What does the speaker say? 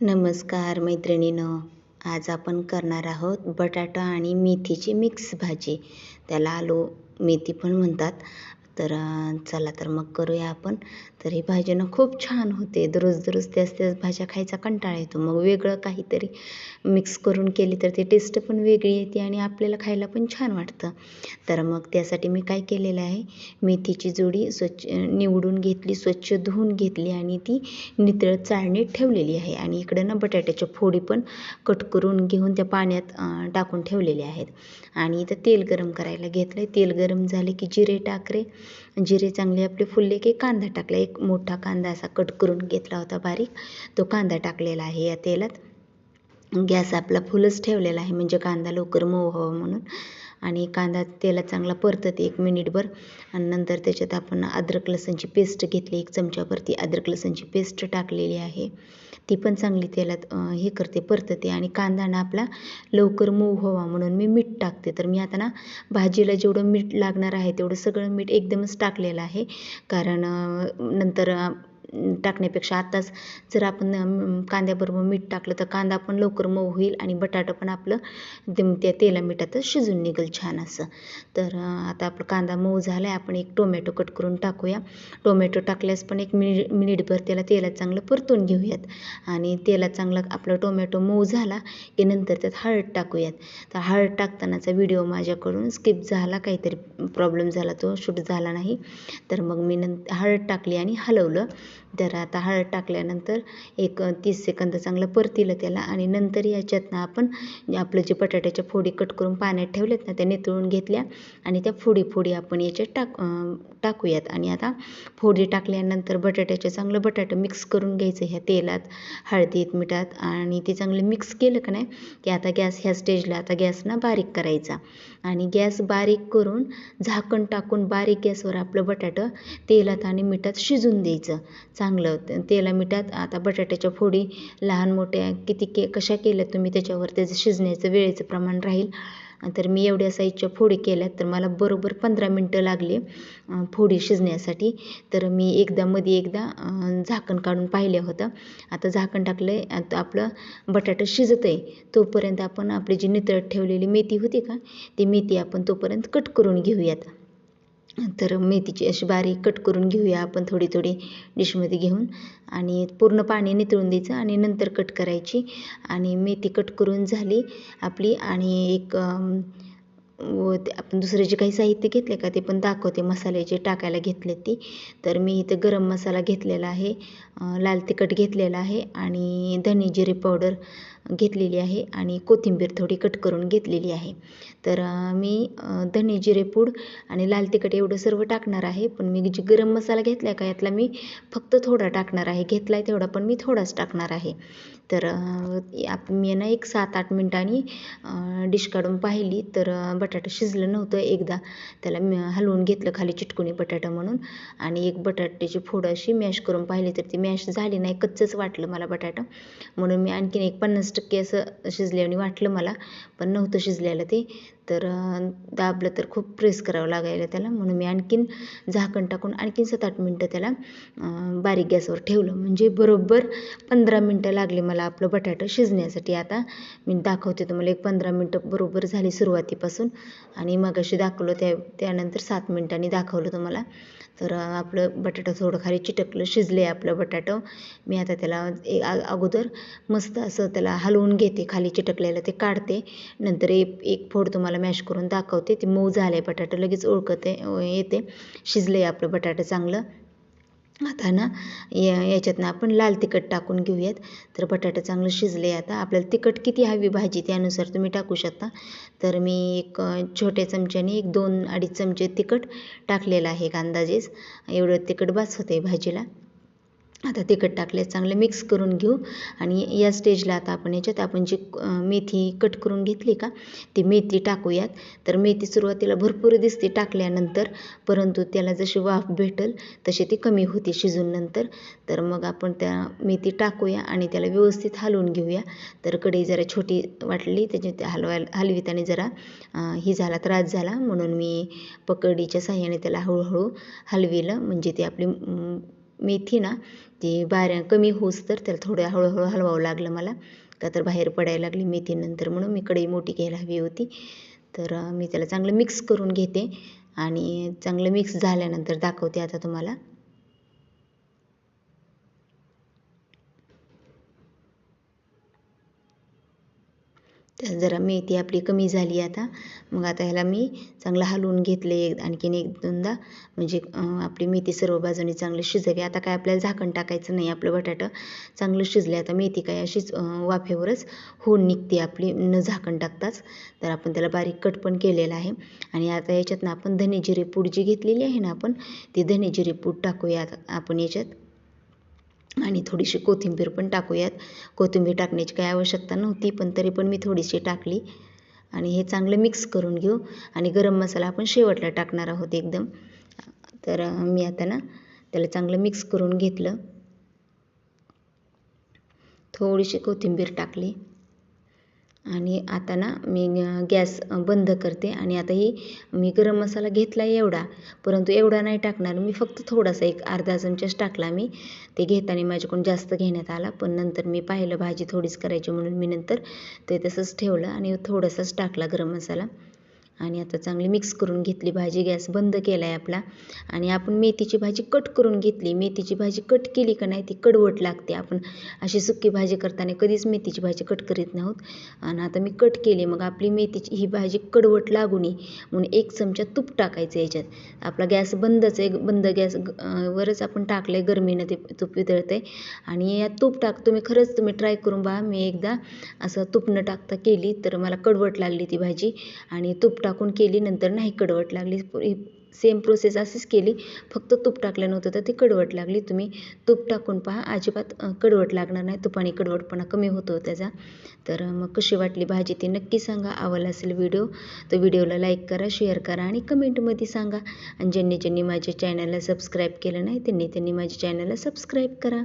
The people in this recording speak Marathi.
नमस्कार मैत्रिणीनं आज आपण करणार आहोत बटाटा आणि मेथीची मिक्स भाजी. त्याला आलू मेथी पण म्हणतात. तर चला तर मग करूया आपण. तर हे भाजी ना खूप छान होते. दररोज दररोज त्याच त्याच भाज्या खायचा कंटाळा येतो. मग वेगळं काहीतरी मिक्स करून केली तर ती टेस्ट पण वेगळी येते आणि आपल्याला खायला पण छान वाटतं. तर मग त्यासाठी मी काय केलेलं आहे? मेथीची जोडी स्वच्छ निवडून घेतली स्वच्छ धुवून घेतली आणि ती नितळ चाळणीत ठेवलेली आहे. आणि इकडं ना बटाट्याच्या फोडी पण कट करून घेऊन त्या पाण्यात टाकून ठेवलेल्या आहेत. आणि इथं तेल गरम करायला घेतलं आहे तेल गरम झाले की जिरे टाकले जिरे चांगले आपले फुलले की कांदा टाकला. एक मोठा कांदा असा कट करून घेतला होता बारीक. तो कांदा टाकलेला आहे या तेलात. गॅस आपला फुलच ठेवलेला आहे म्हणजे कांदा लवकर मऊ व्हावा म्हणून. आणि कांदा तेलात चांगला परतत एक मिनिटभर. आणि नंतर त्याच्यात आपण अद्रक लसणची पेस्ट घेतली एक चमच्यावरती अद्रक लसणची पेस्ट टाकलेली आहे. ती पण चांगली तेलात हे करते परतते आणि कांदा ना आपला लवकर मऊ व्हावा म्हणून मी मीठ टाकते. तर मी आता ना भाजीला जेवढं मीठ लागणार आहे तेवढं सगळं मीठ एकदमच टाकलेलं आहे. कारण नंतर टाकण्यापेक्षा आत्ताच जर आपण कांद्याबरोबर मीठ टाकलं तर कांदा पण लवकर मऊ होईल आणि बटाटा पण आपलं ते- त्या तेला मिठातच शिजून निघेल छान असं. तर आता आपला कांदा मऊ झाला आहे आपण एक टोमॅटो कट करून टाकूया. टोमॅटो टाकल्यास पण एक मिनिट मिनिटभर त्याला तेलात चांगलं परतून घेऊयात. आणि तेलात चांगला आपला टोमॅटो मऊ झाला की नंतर त्यात हळद टाकूयात. तर हळद टाकतानाचा व्हिडिओ माझ्याकडून स्किप झाला काहीतरी प्रॉब्लेम झाला तो शूट झाला नाही. तर मग मी नंतर हळद टाकली आणि हलवलं. तर आता हळद टाकल्यानंतर एक तीस सेकंद चांगलं परतीलं त्याला आणि नंतर याच्यातनं आपण आपलं जे बटाट्याच्या फोडी कट करून पाण्यात ठेवलेत ना त्या नितळून घेतल्या आणि त्या फोडी फोडी आपण याच्यात टाक टाकूयात. आणि आता फोडी टाकल्यानंतर बटाट्याचे चांगलं बटाटं मिक्स करून घ्यायचं ह्या तेलात हळदीत मिठात आणि ते चांगलं मिक्स केलं का नाही की आता गॅस ह्या स्टेजला आता गॅस ना बारीक करायचा. आणि गॅस बारीक करून झाकण टाकून बारीक गॅसवर आपलं बटाटं तेलात आणि मिठात शिजून द्यायचं. चांगलं तेला मिठात आता बटाट्याच्या फोडी लहान मोठ्या किती के कशा केल्या तुम्ही त्याच्यावर? त्याचं शिजण्याचं वेळेचं प्रमाण राहील. तर मी एवढ्या साईजच्या फोडी केल्यात तर मला बरोबर पंधरा मिनटं लागले फोडी शिजण्यासाठी. तर मी एकदा मध्ये एकदा झाकण काढून पाहिलं होतं. आता झाकण टाकलं आहे आता आपलं बटाटं शिजत आहे तोपर्यंत आपण आपली जी नितळत ठेवलेली मेथी होती का ती मेथी आपण तोपर्यंत कट करून घेऊयात. तर मेथीची अशी बारीक कट करून घेऊया आपण थोडी थोडी डिशमध्ये घेऊन. आणि पूर्ण पाणी नितळून द्यायचं आणि नंतर कट करायची. आणि मेथी कट करून झाली आपली आणि एक व ते आपण दुसरे जे काही साहित्य घेतले का ते पण दाखवते मसाले जे टाकायला घेतले ती. तर मी इथं गरम मसाला घेतलेला आहे लाल तिखट घेतलेला आहे आणि धने जिरे पावडर घेतलेली आहे आणि कोथिंबीर थोडी कट करून घेतलेली आहे. तर मी धने जिरे पूड आणि लाल तिखट एवढं सर्व टाकणार आहे. पण मी जी गरम मसाला घेतला आहे का यातला मी फक्त थोडा टाकणार आहे. घेतला आहे तेवढा पण मी थोडाच टाकणार आहे. तर आप मी ना एक सात आठ मिनटांनी डिश काढून पाहिली. तर बटाटा शिजलं नव्हतं एकदा. त्याला मी हलवून घेतलं खाली चिटकुनी बटाटा म्हणून. आणि एक बटाट्याची फोड अशी मॅश करून पाहिली तर ती मॅश झाली नाही कच्चंच वाटलं मला बटाटा. म्हणून मी आणखीन एक पन्नास टक्के असं शिजल्याने वाटलं मला पण नव्हतं शिजलेलं ते. तर दाबलं तर खूप प्रेस करावं लागायला त्याला. म्हणून मी आणखीन झाकण टाकून आणखीन सात आठ मिनटं त्याला बारीक गॅसवर ठेवलं. म्हणजे बरोबर पंधरा मिनटं लागली मला आपलं बटाटं शिजण्यासाठी. आता मी दाखवते तुम्हाला एक पंधरा मिनटं बरोबर झाली सुरुवातीपासून. आणि मग अशी दाखवलं त्या त्यानंतर सात मिनटांनी दाखवलं तुम्हाला. तर आपलं बटाटं थोडं खाली चिटकलं शिजले आपलं बटाटं. मी आता त्याला ए- आ- अगोदर मस्त असं त्याला हलवून घेते खाली चिटकलेलं ते काढते. नंतर एक एक फोड तुम्हाला मॅश करून दाखवते. ते मऊ झालं आहे लगेच ओळखते येते. शिजले आपलं बटाटा चांगलं. आता ना या याच्यातनं आपण लाल तिखट टाकून घेऊयात. तर बटाटे चांगलं शिजले आता. आपल्याला तिखट किती हवी भाजी त्यानुसार तुम्ही टाकू शकता. तर मी एक छोट्या चमच्याने एक दोन अडीच चमचे तिखट टाकलेलं आहे एक अंदाजेच. एवढं तिखट बस होते भाजीला. आता तिखट टाकले चांगलं मिक्स करून घेऊ. आणि या स्टेजला आता आपण याच्यात आपण जी मेथी कट करून घेतली का ती मेथी टाकूयात. तर मेथी सुरुवातीला भरपूर दिसते टाकल्यानंतर परंतु त्याला जशी वाफ भेटल तशी ती कमी होते शिजून नंतर. तर मग आपण त्या मेथी टाकूया आणि त्याला व्यवस्थित हलवून घेऊया. तर कढई जरा छोटी वाटली त्याची त्या हलवायला हलविताने जरा ही झाला त्रास झाला. म्हणून मी पकडीच्या साह्याने त्याला हळूहळू हलविलं. म्हणजे ती आपली मेथी ना ती बाऱ्या कमी होऊस तर त्याला थोडं हळूहळू हलवावं लागलं मला. का तर बाहेर पडायला लागली मेथीनंतर म्हणून मी कढई मोठी घ्यायला हवी होती. तर मी त्याला चांगलं मिक्स करून घेते आणि चांगलं मिक्स झाल्यानंतर दाखवते आता तुम्हाला. जरा मेथी आपली कमी झाली आता. मग आता ह्याला मी चांगलं हलवून घेतले एक आणखीन एक दोनदा. म्हणजे आपली मेथी सर्व बाजूनी चांगली शिजावी. आता काय आपल्याला झाकण टाकायचं नाही आपलं बटाटं चांगलं शिजले. आता मेथी काय अशीच वाफेवरच होऊन निघते आपली. न झाकण टाकताच. तर आपण त्याला बारीक कट पण केलेला आहे. आणि आता याच्यातनं आपण धने जिरे पूड जी घेतलेली आहे ना आपण ती धने जिरे पूड टाकूया. आपण याच्यात आणि थोडीशी कोथिंबीर पण टाकूयात. कोथिंबीर टाकण्याची काही आवश्यकता नव्हती पण तरी पण मी थोडीशी टाकली. आणि हे चांगलं मिक्स करून घेऊ. आणि गरम मसाला आपण शेवटला टाकणार आहोत एकदम. तर मी आता ना त्याला चांगलं मिक्स करून घेतलं. थोडीशी कोथिंबीर टाकली. आणि आता ना मी गॅस बंद करते आणि आता ही मी गरम मसाला घेतला आहे एवढा परंतु एवढा नाही टाकणार. मी फक्त थोडासा एक अर्धा चमचाच टाकला मी. ते घेताना माझ्याकडून जास्त घेण्यात आला पण नंतर मी पाहिलं भाजी थोडीच करायची म्हणून मी नंतर ते तसंच ठेवलं आणि थोडासाच टाकला गरम मसाला. आणि आता चांगली मिक्स करून घेतली भाजी गॅस बंद केला आहे आपला. आणि आपण मेथीची भाजी कट करून घेतली. मेथीची भाजी कट केली का नाही ती कडवट लागते. आपण अशी सुकी भाजी करताना कधीच मेथीची भाजी कट करीत नव्हत आणि आता मी कट केली. मग आपली मेथीची ही भाजी कडवट लागू नये म्हणून एक चमचा तूप टाकायचं याच्यात. आपला गॅस बंदच आहे. बंद गॅस वरच आपण टाकलं आहे गरमीनं ते तूप वितळतं आहे आणि या तूप टाक तुम्ही खरंच तुम्ही ट्राय करून पहा मी एकदा असं तूप न टाकता केली तर मला कडवट लागली ती भाजी. आणि तूप टाकून केली नंतर नाही कडवट लागली. सेम प्रोसेस अशीच केली. फक्त तूप टाकलं नव्हतं तर ती कडवट लागली. तुम्ही तूप टाकून पहा. अजिबात कडवट लागणार नाही. तुपाने कडवटपणा कमी होतो त्याचा. तर मग कशी वाटली भाजी ती नक्की सांगा. आवडला असेल व्हिडिओ तर व्हिडिओला लाईक करा शेअर करा आणि कमेंटमध्ये सांगा. आणि ज्यांनी ज्यांनी माझ्या चॅनलला सबस्क्राईब केलं नाही त्यांनी त्यांनी माझ्या चॅनलला सबस्क्राईब करा.